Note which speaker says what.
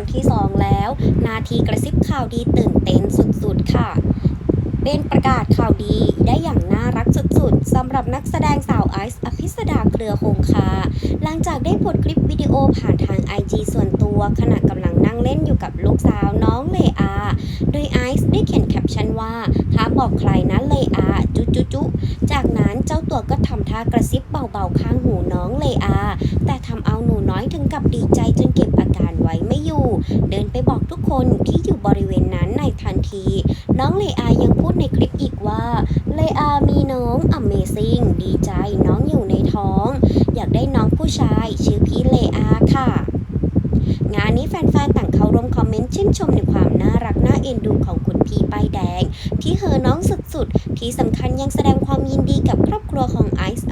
Speaker 1: คนที่2แล้ว นาทีกระซิบข่าวดีตื่นเต้นสุดๆค่ะเป็นประกาศข่าวดีได้อย่างน่ารักสุดๆสำหรับนักแสดงสาวไอซ์อภิสดาเครือคงคาหลังจากได้โพสคลิปวิดีโอผ่านทาง IG ส่วนตัว ขณะกำลังนั่งเล่นอยู่กับลูกสาวน้องเลอา โดยไอซ์ได้เขียนแคปชั่นว่าห้าบอกใครนะเลอาจุจุจุจากนั้นเจ้าตัวก็ทำท่ากระซิบเบาๆข้างหูน้องเลอา แต่ทำเอาหนูน้อยถึงกับดีใจจน เดินไปบอกทุกคนที่อยู่บริเวณนั้นในทันที น้องเลอายังพูดในคลิปอีกว่า เลอามีน้อง Amazing ดีใจน้องอยู่ในท้อง อยากได้น้องผู้ชายชื่อพี่เลอาค่ะ งานนี้แฟนๆต่างเข้าร่วมคอมเมนต์ชื่นชมในความน่ารักน่าเอ็นดูของคุณพี่ป้ายแดง ที่เฮอน้องสุดๆ ที่สำคัญยังแสดงความยินดีกับครอบครัวของไอซ์